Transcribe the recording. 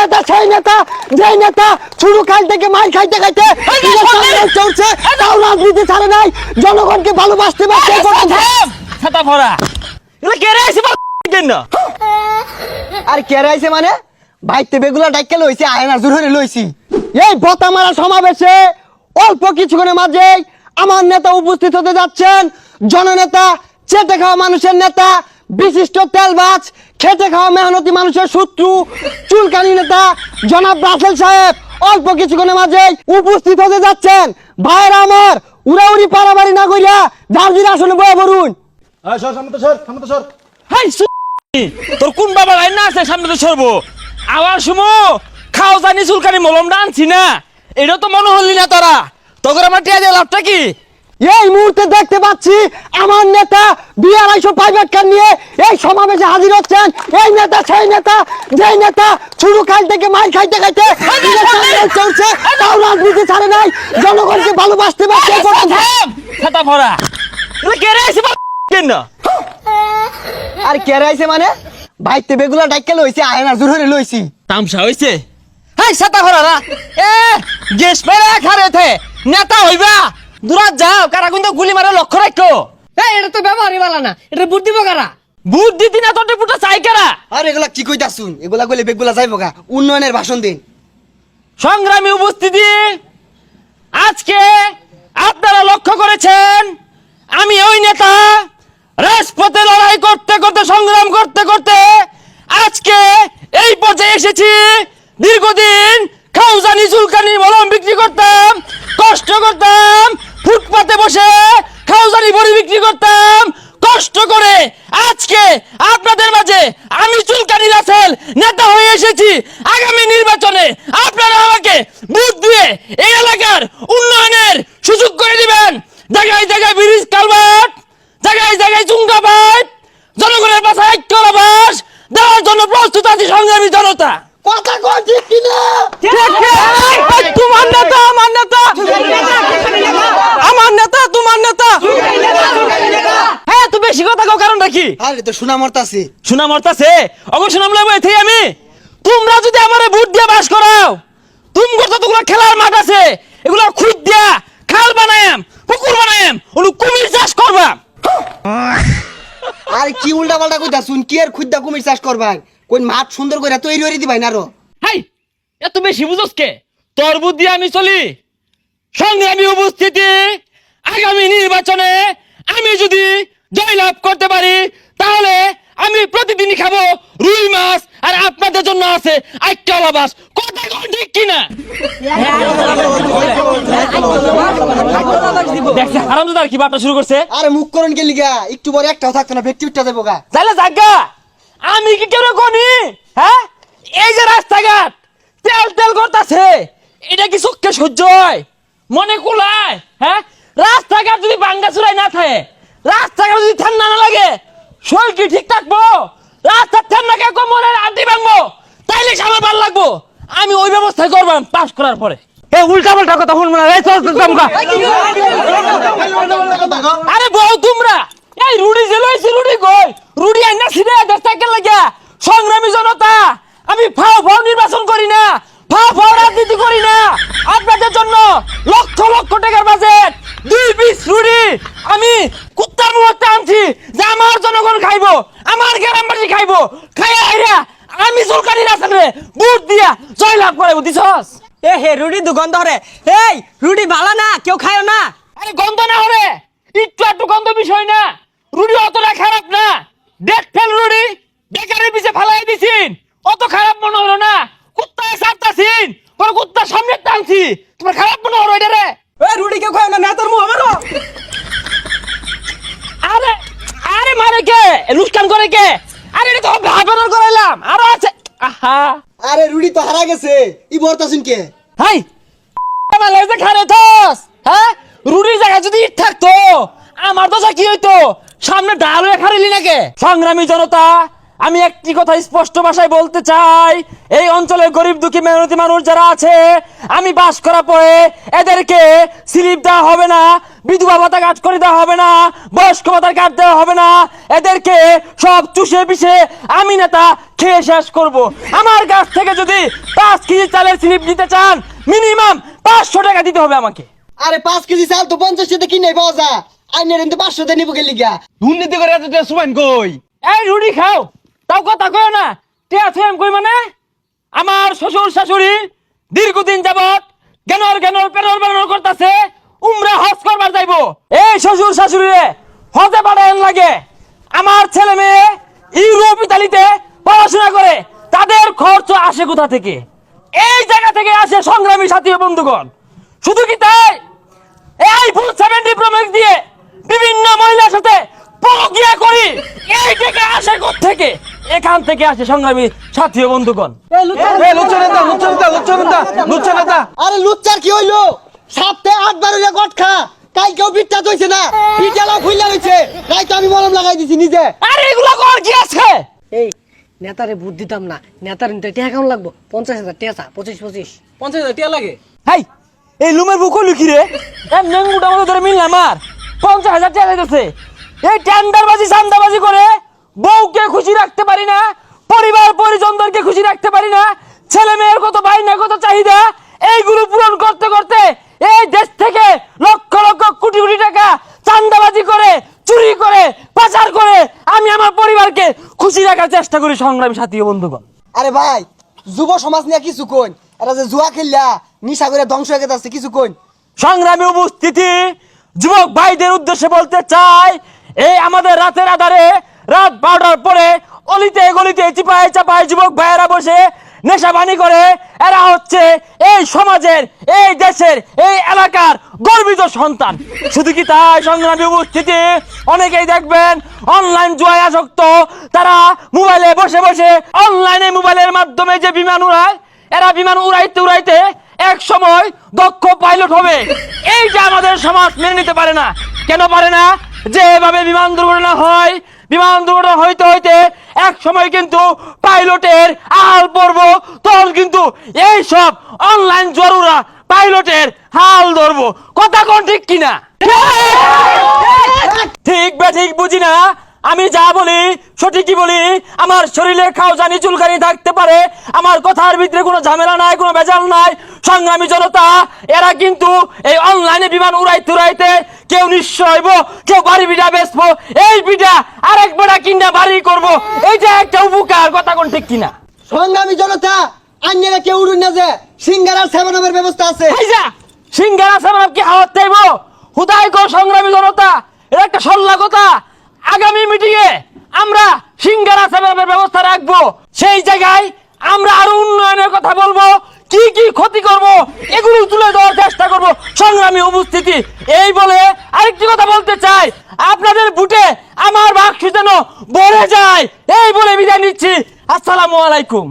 নেতা সেই নেতা যেই নেতা শুরু কাল থেকে মার খাইতে খাইতে চলছে তাও রাজনীতি ছাড়ে নাই জনগণকে ভালোবাসতে পারছে ছাতা ভরা। এগুলো কেড়ে আসি কেন আর মানে? বাইতে বেগুলা ডাইকে লইছে আয়না জোরে লইছি। এই বতা মারা সমাবেশে অল্প কিছুক্ষণের মাঝে আমার নেতা উপস্থিত হতে যাচ্ছেন। জননেতা চেটে খাওয়া মানুষের নেতা বিশিষ্ট তেলবাজ খেটে খাওয়া মেহনতি মানুষের শত্রু। চুলকানি নেতা জনাব রাসেল সাহেব অল্প কিছুক্ষণের মাঝে উপস্থিত হতে যাচ্ছেন। ভাইয়েরা আমার উড়াউড়ি পারাবাড়ি না কইরা জার্জির আসনে বয়ে বরুন তোর কোন বাবা লাইন না আছে সামনে তো সরবো। আবার সুমো খাও জানি চুলকানি মলমটা আনছি না। এটা তো মনে হলি না তোরা। তোর আমার টিয়া দিয়ে লাভটা কি? এই মুহূর্তে দেখতে পাচ্ছি আমার নেতা দুই আড়াইশো প্রাইভেট কার নিয়ে এই সমাবেশে হাজির হচ্ছেন। এই নেতা সেই নেতা যেই নেতা শুরু কাল থেকে মার খাইতে খাইতে চলছে তাও রাজনীতি ছাড়ে নাই জনগণকে ভালোবাসতে পারছে ছাতা ভরা। কেন আর কে রাইছে মানে? বাইতে বেগুলা ডাইকে লইছে আয়না জোরে লইছি। তামসা হইছে? হাই ছাতা ভরা রা এ গেস পেরে খারে থে নেতা হইবা। দূরাত যাও কারা কিন্তু গুলি মারে লক্ষ্য রাখো। এই এটা তো ব্যবহারই ভালো না এটা বুদ্ধি বকারা বুদ্ধি দিনা পুটা চাই কারা? আর এগুলা কি কইতা শুন? এগুলা কইলে বেগুলা যাইব গা। উন্নয়নের ভাষণ দিন। সংগ্রামী উপস্থিতি আজকে আপনারা লক্ষ্য করেছেন আমি ওই নেতা রাজপথে লড়াই করতে করতে সংগ্রাম করতে করতে আজকে এই পর্যায়ে এসেছি। দীর্ঘদিন খাউজানি চুলকানি মলম বিক্রি করতাম কষ্ট করতাম ফুটপাতে বসে খাউজানি বড়ি বিক্রি করতাম, কষ্ট করে আজকে আপনাদের মাঝে আমি চুলকানি রাসেল নেতা হয়ে এসেছি। আগামী নির্বাচনে আপনারা আমাকে বুথ দিয়ে এই এলাকার উন্নয়নের সুযোগ করে দিবেন। জায়গায় জায়গায় ব্রিজ কালভার্ট জায়গায় জায়গায় চুঙ্গা পাইপ জনগণের পাশে ঐক্য আবাস দেওয়ার জন্য প্রস্তুত আছি সংগ্রামী জনতা কথা কই ঠিক কিনা তোমার নেতা আমার নেতা আমার নেতা তোমার নেতা হ্যাঁ তো বেশি কথা কও কারণটা কি? আরে তো শোনা মরতাছে। সুনাম অর্থাছে অবশ্য নাম লেবো এতেই আমি। তোমরা যদি আমারে ভোট দিয়ে বাস করাও তুমি করতে তোগুলা খেলার মাঠ আছে। এগুলা খুদ দিয়া খাল বানায়াম পুকুর বানায়াম ওগুলো কুমির চাষ করবা। আর কি উল্টা পাল্টা কইতা শুন কি আর খুদ্দা কুমির চাষ করবাই কোন মাঠ সুন্দর করে তৈরি করে দিবাই না আরও। হাই এত বেশি বুঝোস কে? তোর বুদ্ধি আমি চলি। সংগ্রামী উপস্থিতি আগামী নির্বাচনে আমি যদি জয়লাভ করতে পারি তাহলে আমি প্রতিদিনই খাব রুই মাছ আর আপনাদের জন্য আছে আইক্যাল আবাস কথা কোন ঠিক কিনা? দেখছে হারামজাদার কি বার্তা শুরু করছে? আরে মুখ করন কে লিগা একটু পরে একটাও থাকতো না ব্যক্তি উঠতে দেবো গা। তাহলে জাগা আমি কি কেন কোনি হ্যাঁ? এই যে রাস্তাঘাট তেল তেল করতেছে এটা কি চোখকে সহ্য হয়? মনে কুলায় হ্যাঁ? রাস্তাঘাট যদি বাঙ্গা চুরাই না থাকে রাস্তাঘাট যদি ঠান্ডা না লাগে শরীর কি ঠিক থাকব? রাস্তার ঠান্ডাকে কোমরের আড্ডি ভাঙবো? তাইলে আমার ভালো লাগবো। আমি ওই ব্যবস্থায় করবাম পাস করার পরে। এ উল্টা পাল্টা কথা শুনব না এই চল চল, দমকা। আরে বউ তোমরা এই রুডি যে লইছি রুডি কই? রুডি আইনা সিনে লাগিয়া সংগ্রামী জনতা আমি ফাও ফাও নির্বাচন করি না ফাও ফাও রাজনীতি করি না। আপনাদের জন্য লক্ষ লক্ষ টাকার বাজেট দুই পিস রুডি। আমি কুত্তার মুখটা আনছি যে আমার জনগণ খাইবো আমার গ্রামবাসী খাইবো। খাইয়া আইরা আমি সরকারি রাস্তাতে বুট দিয়া জয়লাভ করে বুঝিছস এ হে রুটি দুগন্ধ রে। এই রুটি ভালো না কেউ খায় না। আরে গন্ধ না হরে একটু একটু গন্ধ বিষয় না রুডি অতটা খারাপ না দেখ ফেল রুডি বেকারের পিছে ফালাই দিছিন অত খারাপ মনে হলো না কুত্তায় সারতাছিন তোর কুত্তার সামনে টানছি তোমার খারাপ মনে হলো এটা রে এই রুটি কেউ খায় না নেতার মুখ আমারও আরে আরে মারে করে কে? আরে এটা তো ভাবনার করাইলাম। আরও আছে। আহা। আরে রুডি তো হারা গেছে। ই বর্তা শুন কে? হাই। আমার লেজে খারে থস হ্যাঁ? রুটির জায়গায় যদি ইট থাকতো আমার তো কি হইতো? সামনে ডাল হয়ে খারিলি নাকি? সংগ্রামী জনতা আমি একটি কথা স্পষ্ট ভাষায় বলতে চাই। এই অঞ্চলে গরিব দুঃখী মেহনতি মানুষ যারা আছে আমি বাস করা পরে এদেরকে স্লিপ দেওয়া হবে না। বিধবা ভাতা কাজ করে দেওয়া হবে না বয়স্ক ভাতার কাজ দেওয়া হবে না। এদেরকে সব চুষে পিষে আমি নেতা খেয়ে শেষ করব। আমার কাছ থেকে যদি পাঁচ কেজি চালের স্লিপ নিতে চান মিনিমাম পাঁচশো টাকা দিতে হবে আমাকে। আরে পাঁচ কেজি চাল তো পঞ্চাশ টাকা কিনে পাওয়া যা। আইনের কিন্তু পাঁচশো টাকা নিবো গেলি গা। দুর্নীতি করে এত সুমাইন কই? এই রুটি খাও তাও কথা কয় না। টিয়া থুয়াম কই মানে? আমার শ্বশুর শাশুড়ি দীর্ঘদিন যাবত জ্ঞানর জ্ঞানর পেরর বেরর করতেছে। উমরা হজ করবার যাইবো। এই শ্বশুর শাশুড়ি রে হজে পাঠায়েন লাগে। আমার ছেলে মেয়ে ইউরোপ ইতালিতে পড়াশোনা করে তাদের খরচ আসে কোথা থেকে? এই জায়গা থেকে আসে সংগ্রামী সাথী ও বন্ধুগণ। শুধু কি তাই? এই ফুল সেভেন্টি প্রমেক্স দিয়ে বিভিন্ন মহিলার সাথে প্রক্রিয়া করি এই টাকা আসে থেকে এখান থেকে আসে সংগ্রামী সাথী ও বন্ধুগণ। লুচ্চা নেতা লুচ্চা নেতা লুচ্চা নেতা লুচ্চা নেতা। আরে লুচ্চার কি হইল? সপ্তাহে আটবার হইলে গট খা। কাই কেউ পিঠটা তৈছে না। পিঠালাও খুইলা হইছে তাই তো আমি মলম লাগাই দিছি নিজে। আরে এগুলো কর কি আছে? এই নেতারে ভোট দিতাম না। নেতার নিতে টিয়া কেমন লাগবো? পঞ্চাশ হাজার টিয়া চা পঁচিশ পঁচিশ। পঞ্চাশ হাজার টিয়া লাগে? হাই এই লুমের বুক লুকি রে? এম নেঙ্গুটা মতো ধরে মিললাম আর পঞ্চাশ হাজার টাকা দিতেছে এই টেন্ডারবাজি সান্দাবাজি করে বউকে খুশি রাখতে পারি না পরিবার পরিজনদেরকে খুশি রাখতে পারি না ছেলে মেয়ের কত বাইনা কত চাহিদা এইগুলো পূরণ করতে করতে এই দেশ থেকে লক্ষ লক্ষ কোটি কোটি টাকা চান্দাবাজি করে চুরি করে পাচার করে আমি আমার পরিবারকে খুশি রাখার চেষ্টা করি সংগ্রামী সাথী বন্ধুগণ। আরে ভাই যুব সমাজ নিয়ে কিছু কইন? এরা যে জুয়া খেললা নিশা করে ধ্বংস হয়ে গেছে কিছু কইন? সংগ্রামী উপস্থিতি যুবক ভাইদের উদ্দেশ্যে বলতে চাই এই আমাদের রাতের আধারে রাত বারোটার পরে অলিতে গলিতে চিপায় চাপায় যুবক ভাইয়েরা বসে নেশাবানি করে, এরা হচ্ছে এই সমাজের, এই দেশের, এই এলাকার গর্বিত সন্তান। শুধু কি তাই? সংগ্রামী উপস্থিতি, অনেকেই দেখবেন অনলাইন জুয়ায় আসক্ত। তারা মোবাইলে বসে বসে অনলাইনে মোবাইলের মাধ্যমে যে বিমান উড়ায়, এরা বিমান উড়াইতে উড়াইতে এক সময় দক্ষ পাইলট হবে। এইটা আমাদের সমাজ মেনে নিতে পারে না। কেন পারে না? যে এভাবে বিমান দুর্ঘটনা হয় বিমান দুর্ঘটনা হইতে হইতে এক সময় কিন্তু পাইলটের আল পড়ব তখন কিন্তু এই সব অনলাইন জরুরা পাইলটের হাল ধরবো। কথা কোন ঠিক কিনা? ঠিক বা ঠিক বুঝি না? আমি যা বলি সঠিকই বলি আমার শরীরে খাও জানি চুলকানি থাকতে পারে আমার কথার ভিতরে কোনো ঝামেলা নাই কোনো ভেজাল নাই সংগ্রামী জনতা এরা কিন্তু এই অনলাইনে বিমান উড়াইতে উড়াইতে কেউ নিশ্চয় হইব কেউ বাড়ি বিড়া বেচবো এই বিড়া আরেক বেড়া কিনা বাড়ি করব এইটা একটা উপকার কথা কোন ঠিক কিনা? সংগ্রামী জনতা আন্যেরা কেউ উড়ুন না যে সিঙ্গার সেভেন ব্যবস্থা আছে। সিঙ্গারা সামনে কি হাওয়াত চাইব? হুদাই কর সংগ্রামী জনতা এটা একটা সল্লা কথা। আগামী মিটিং এ আমরা সিঙ্গারা সামনের ব্যবস্থা রাখব। সেই জায়গায় আমরা আরও উন্নয়নের কথা বলব। কি কি ক্ষতি করব, এগুলো তুলে দেওয়ার চেষ্টা করব। সংগ্রামী উপস্থিতি, এই বলে আরেকটি কথা বলতে চাই। আপনাদের বুটে আমার বাক্স যেন ভরে যায়, এই বলে বিদায় নিচ্ছি। আসসালামু আলাইকুম।